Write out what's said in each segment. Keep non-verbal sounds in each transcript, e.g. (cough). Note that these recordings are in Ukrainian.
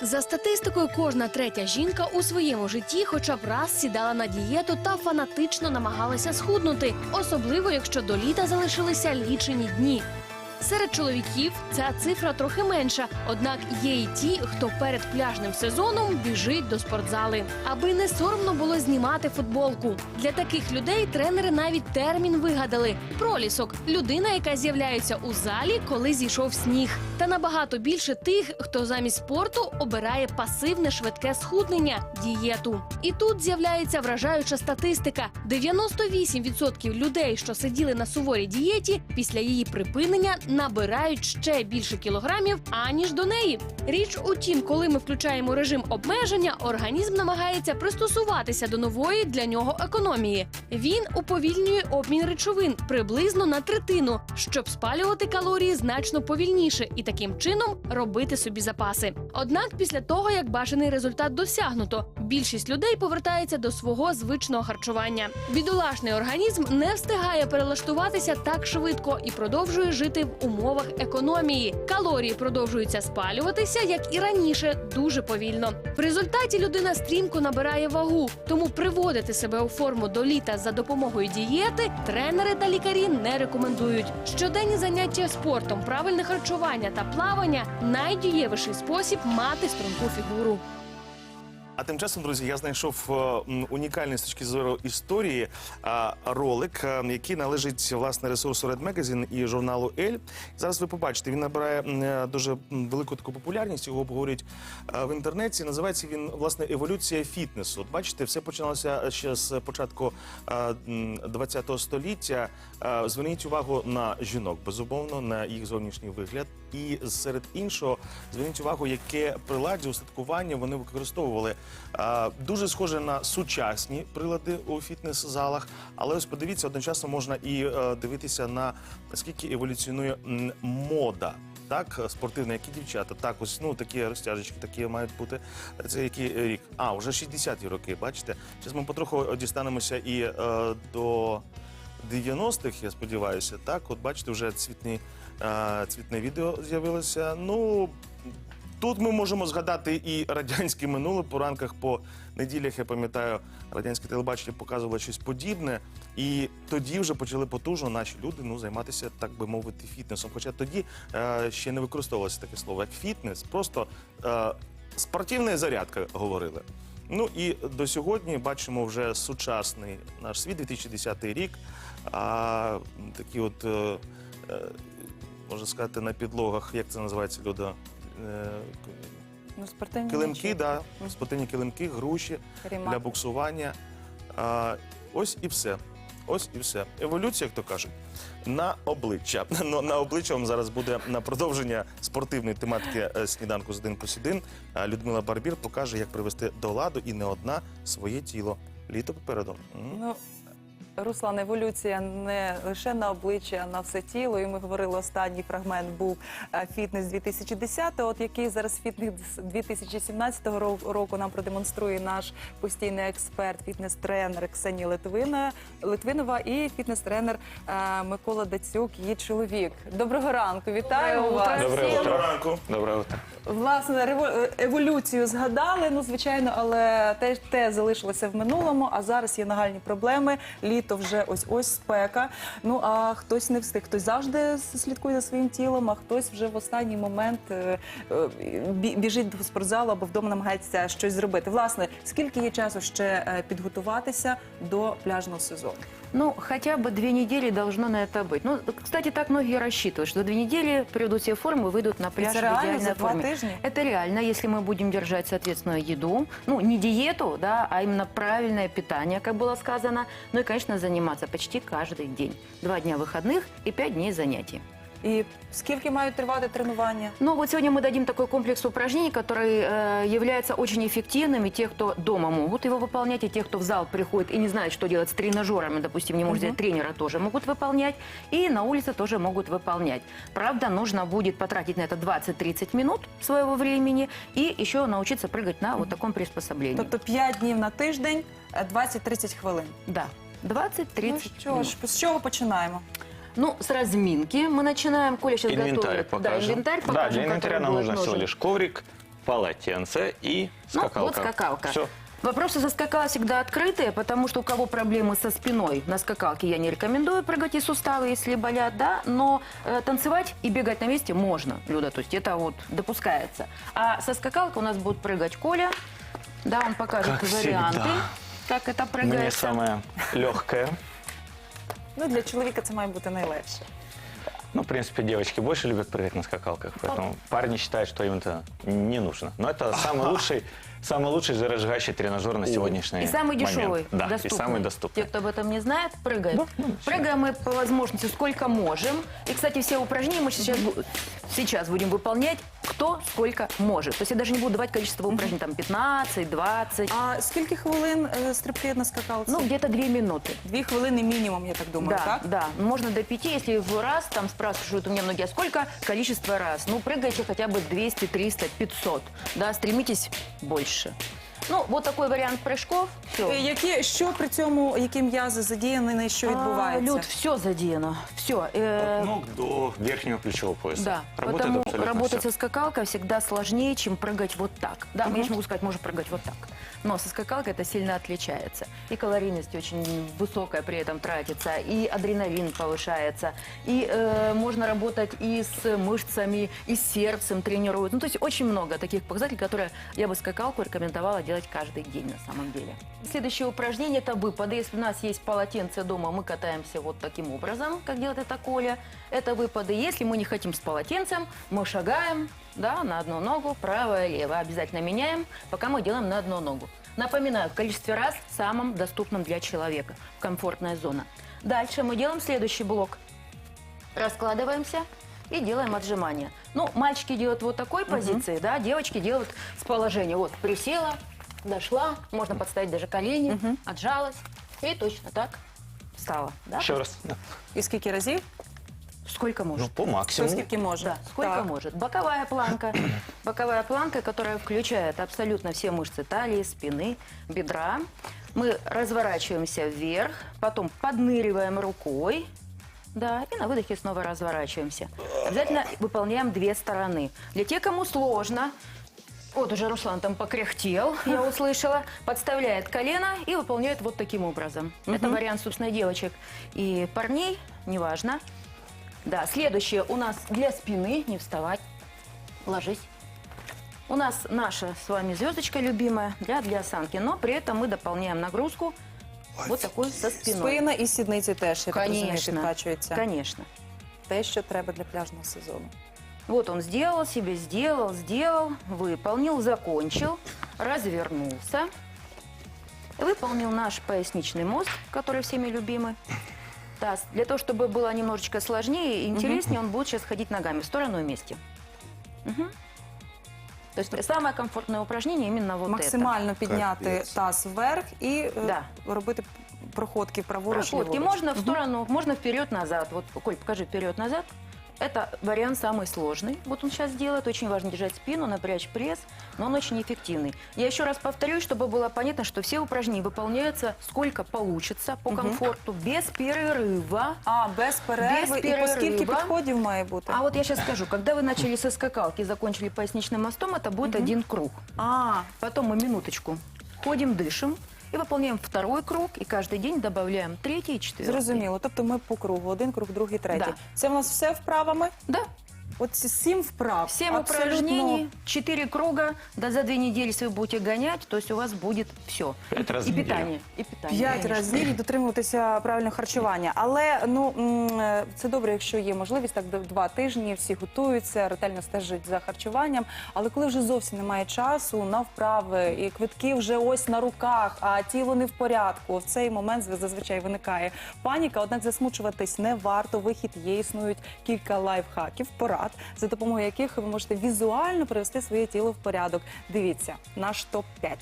За статистикою, кожна третя жінка у своєму житті хоча б раз сідала на дієту та фанатично намагалася схуднути, особливо якщо до літа залишилися лічені дні. Серед чоловіків ця цифра трохи менша, однак є і ті, хто перед пляжним сезоном біжить до спортзали, аби не соромно було знімати футболку. Для таких людей тренери навіть термін вигадали пролісок людина, яка з'являється у залі, коли зійшов сніг. Та набагато більше тих, хто замість спорту обирає пасивне швидке схуднення дієту. І тут з'являється вражаюча статистика: 98% людей, що сиділи на суворій дієті, після її припинення набирають ще більше кілограмів аніж до неї. Річ у тім, коли ми включаємо режим обмеження, організм намагається пристосуватися до нової для нього економії. Він уповільнює обмін речовин приблизно на третину, щоб спалювати калорії значно повільніше і таким чином робити собі запаси. Однак, після того як бажаний результат досягнуто, більшість людей повертається до свого звичного харчування. Бідолашний організм не встигає перелаштуватися так швидко і продовжує жити в умовах економії. Калорії продовжуються спалюватися, як і раніше, дуже повільно. В результаті людина стрімко набирає вагу, тому приводити себе у форму до літа за допомогою дієти тренери та лікарі не рекомендують. Щоденні заняття спортом, правильне харчування та плавання найдієвіший спосіб мати струнку фігуру. А тим часом, друзі, я знайшов е, унікальний з точки зору історії е, ролик, е, який належить власне ресурсу Red Magazine і журналу Elle. Зараз ви побачите, він набирає е, дуже велику таку популярність. Його обговорюють е, в інтернеті. Називається він власне еволюція фітнесу. От бачите, все починалося ще з початку ХХ століття. Е, Зверніть увагу на жінок, безумовно, на їх зовнішній вигляд. І серед іншого, зверніть увагу, яке приладдя устаткування вони використовували. Дуже схоже на сучасні прилади у фітнес-залах, але ось подивіться, одночасно можна і е, дивитися на наскільки еволюціонує мода. Так, спортивна, як і дівчата. Так, ось ну такі розтяжечки, такі мають бути. Це який рік? А, вже 60-ті роки. Бачите? Зараз ми потроху дістанемося і е, до 90-х, я сподіваюся. Так, от бачите, вже цвітні, е, цвітне відео з'явилося. Ну тут ми можемо згадати і радянське минуле по ранках, по неділях. Я пам'ятаю, радянське телебачення показувало щось подібне. І тоді вже почали потужно наші люди ну, займатися, так би мовити, фітнесом. Хоча тоді е, ще не використовувалося таке слово, як фітнес, просто е, спортивна зарядка говорили. Ну і до сьогодні бачимо вже сучасний наш світ, 2010 рік. А такі от, е, е, можна сказати, на підлогах, як це називається, Люда? Е, Ну, спортивні Килимки, да, спортивні килимки, груші Рімак. для буксування. А, ось і все. Ось і все. Еволюція, як то кажуть, на обличчя. (laughs) Ну, на обличчя вам зараз буде на продовження спортивної тематики е, сніданку з один плюс 1. А Людмила Барбір покаже, як привести до ладу і не одна своє тіло. Літо попереду. Ну, Руслан, еволюція не лише на обличчя, а на все тіло. І ми говорили, останній фрагмент був е, фітнес 2010, от який зараз фітнес 2017 ро- року нам продемонструє наш постійний експерт, фітнес-тренер Ксенія Литвина, Литвинова і фітнес-тренер е, Микола Дацюк, її чоловік. Доброго ранку, вітаю Доброе вас. утро. ранку. Доброе утро. Власне, рево- еволюцію згадали, ну звичайно, але те, те залишилося в минулому. А зараз є нагальні проблеми. Літо вже ось ось спека. Ну а хтось не встиг. Хтось завжди слідкує за своїм тілом, а хтось вже в останній момент е, е, бі- біжить до спортзалу або вдома намагається щось зробити. Власне, скільки є часу ще е, підготуватися до пляжного сезону? Ну, хотя бы две недели должно на это быть. Ну, кстати, так многие рассчитывают, что за две недели придут все в форму и выйдут на пляж Это в реально идеальной за два форме. тижня? Это реально, если мы будем держать, соответственно, еду. Ну, не диету, да, а именно правильное питание, как было сказано. Ну и, конечно, заниматься почти каждый день. Два дня выходных и пять дней занятий. І скільки мають тривати тренування? Ну вот сегодня мы дадим такой комплекс упражнений, который э, является очень эффективным. И те, кто дома могут его выполнять, и те, кто в зал приходит и не знает, что делать с тренажерами, допустим, не может взять тренера, тоже могут выполнять. И на улице тоже могут выполнять. Правда, нужно будет потратить на это 20-30 минут своего времени и еще научиться прыгать на вот таком приспособлении. Тобто 5 днів на тиждень, е, 20-30 хвилин. Да, 20-30 Ну що минут. ж, з чого починаємо? Ну, с разминки мы начинаем. Коля сейчас Инвентарь готовит. Да, покажем. инвентарь Да, покажем. для инвентаря нам нужно всего лишь коврик, полотенце и Ну, скакалка. вот скакалка. Все. Вопросы со скакалкой всегда открытые, потому что у кого проблемы со спиной, на скакалке я не рекомендую прыгать и суставы, если болят, да, но э, танцевать и бегать на месте можно, Люда, то есть это вот допускается. А со скакалкой у нас будет прыгать Коля, да, он покажет Как варианты, всегда. как это Мне прыгается. самое легкое. Ну для чоловіка це має бути найлегше. Ну, в принципе, девочки больше любят прыгать на скакалках, поэтому парни считают, что им это не нужно. Но это самый лучший, самый лучший заряжающий тренажер на сегодняшний И самый момент. дешевый, Да, доступный. и самый доступный. Те, кто об этом не знает, прыгаем. Прыгаем мы по возможности сколько можем. И, кстати, все упражнения мы сейчас, бу- сейчас будем выполнять, кто сколько может. То есть я даже не буду давать количество упражнений, там 15, 20. А скільки хвилин е, стрибки на скакалці? Ну, где-то 2 минуты. Дві хвилини мінімум, я так думаю, да, так? да. Можно до 5, если в раз, там спрашивают у меня многие, а сколько количество раз? Ну, прыгайте хотя бы 200, 300, 500. Да, стремитесь больше. Ну, вот такой вариант прыжков. Все. Е, Які, що при цьому, які м'язи задіяні, що відбувається? А, Люд, все задеяно. Все. От ног до верхнего плечевого пояса. Да, Работает потому абсолютно работать всё. со скакалкой всегда сложнее, чем прыгать вот так. Да, я же могу сказать, можно прыгать вот так. Но со скакалкой это сильно отличается. И калорийность очень высокая при этом тратится, и адреналин повышается, и э, можно работать и с мышцами, и с сердцем тренируют. Ну, то есть очень много таких показателей, которые я бы скакалку рекомендовала делать каждый день на самом деле. Следующее упражнение – это выпады. Если у нас есть полотенце дома, мы катаемся вот таким образом, как делает это Коля. Это выпады. Если мы не хотим с полотенцем, мы шагаем да, на одну ногу, правая, левая. Обязательно меняем, пока мы делаем на одну ногу. Напоминаю, в количестве раз самым доступным для человека. Комфортная зона. Дальше мы делаем следующий блок. Раскладываемся и делаем отжимания. Ну, мальчики делают вот такой позиции, да, девочки делают с положения. Вот, присела, дошла, можно подставить даже колени, отжалась и точно так встала. Да? Еще раз. Да. І скільки разів? Сколько может. Ну, по Хто максимуму. скільки може? Да, сколько Так. может. Боковая планка. (clears throat) Боковая планка, которая включает абсолютно все мышцы талии, спины, бедра. Мы разворачиваемся вверх, потом подныриваем рукой. Да, и на выдохе снова разворачиваемся. Обязательно выполняем две стороны. Для тех, кому сложно, вот уже Руслан там покряхтел, я услышала, подставляет колено и выполняет вот таким образом. Это вариант, собственно, девочек и парней, неважно. Да, следующее у нас для спины, не вставать, ложись. У нас наша с вами звездочка любимая для, для осанки, но при этом мы дополняем нагрузку вот такой со спиной. Спина і сідниці теж, я так розумію, Конечно, підкачуються. конечно. Те, що треба для пляжного сезону. Вот он сделал себе, сделал, сделал, выполнил, закончил, развернулся, выполнил наш поясничный мост, который всеми любимый. Таз. Для того, чтобы было немножечко сложнее и интереснее, он будет сейчас ходить ногами в сторону и вместе. Мгм. То есть самое комфортное упражнение именно вот это. Максимально підняти Капець. таз вверх і е, Да. робити проходки праворуч. Проходки ліворуч. можно в сторону, можно вперед-назад. Вот, Коль, покажи вперед-назад. Это вариант самый сложный. Вот он сейчас делает. Очень важно держать спину, напрячь пресс, но он очень эффективный. Я еще раз повторюсь, чтобы было понятно, что все упражнения выполняются сколько получится по комфорту, без перерыва. А, без перерви. Без І по скільки перерива. підходів має бути? А вот я сейчас скажу, когда вы начали со скакалки и закончили поясничным мостом, это будет один круг. А, Потом мы минуточку ходим, дышим и выполняем второй круг, и каждый день добавляем третий и четвертый. зрозуміло. Тобто ми по кругу, один круг, другий, третій. Да. Це в нас все вправами? Да, От ці сім вправ. Семь Абсолютно упражнений, четыре круга. Да за две недели, если вы будете гонять, то есть у вас будет все. Пять раз и в неделю. питание. И питание. П'ять конечно. разів і дотримуватися правильного харчування. Але ну м, е, це добре, якщо є можливість, так д- два тижні всі готуються, ретельно стежать за харчуванням. Але коли вже зовсім немає часу на вправи, і квитки вже ось на руках, а тіло не в порядку. В цей момент зазвичай виникає паніка. Однак засмучуватись не варто. Вихід є. Існують кілька лайфхаків, порад, за допомогою яких ви можете візуально привести своє тіло в порядок. Дивіться наш топ 5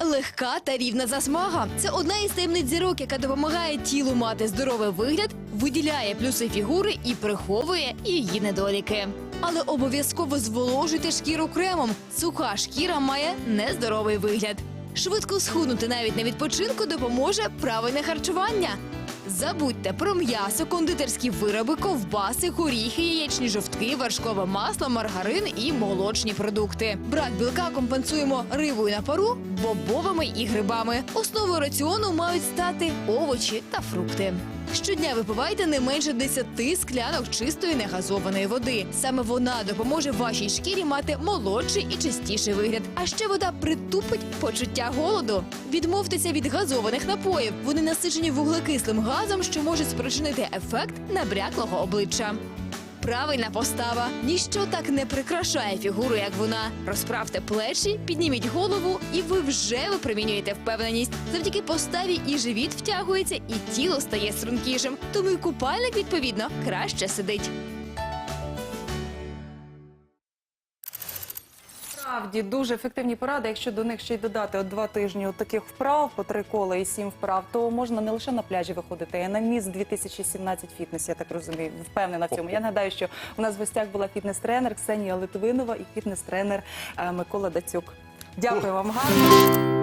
Легка та рівна засмага це одна із таємниць зірок, яка допомагає тілу мати здоровий вигляд, виділяє плюси фігури і приховує її недоліки. Але обов'язково зволожуйте шкіру кремом. Суха шкіра має нездоровий вигляд. Швидко схуднути навіть на відпочинку допоможе правильне харчування. Забудьте про м'ясо, кондитерські вироби, ковбаси, горіхи, яєчні жовтки, вершкове масло, маргарин і молочні продукти. Брак білка компенсуємо рибою на пару, бобовими і грибами. Основою раціону мають стати овочі та фрукти. Щодня випивайте не менше 10 склянок чистої негазованої води. Саме вона допоможе вашій шкірі мати молодший і чистіший вигляд. А ще вода притупить почуття голоду. Відмовтеся від газованих напоїв. Вони насичені вуглекислим газом, що може спричинити ефект набряклого обличчя. Правильна постава. Ніщо так не прикрашає фігуру, як вона. Розправте плечі, підніміть голову, і ви вже випромінюєте впевненість. Завдяки поставі і живіт втягується, і тіло стає стрункішим. Тому і купальник, відповідно, краще сидить. Справді дуже ефективні поради. Якщо до них ще й додати от два тижні от таких вправ по три кола і сім вправ, то можна не лише на пляжі виходити, а на міс 2017 фітнес. Я так розумію, впевнена в цьому. Я нагадаю, що у нас в гостях була фітнес-тренер Ксенія Литвинова і фітнес-тренер е, Микола Дацюк. Дякую вам гарно.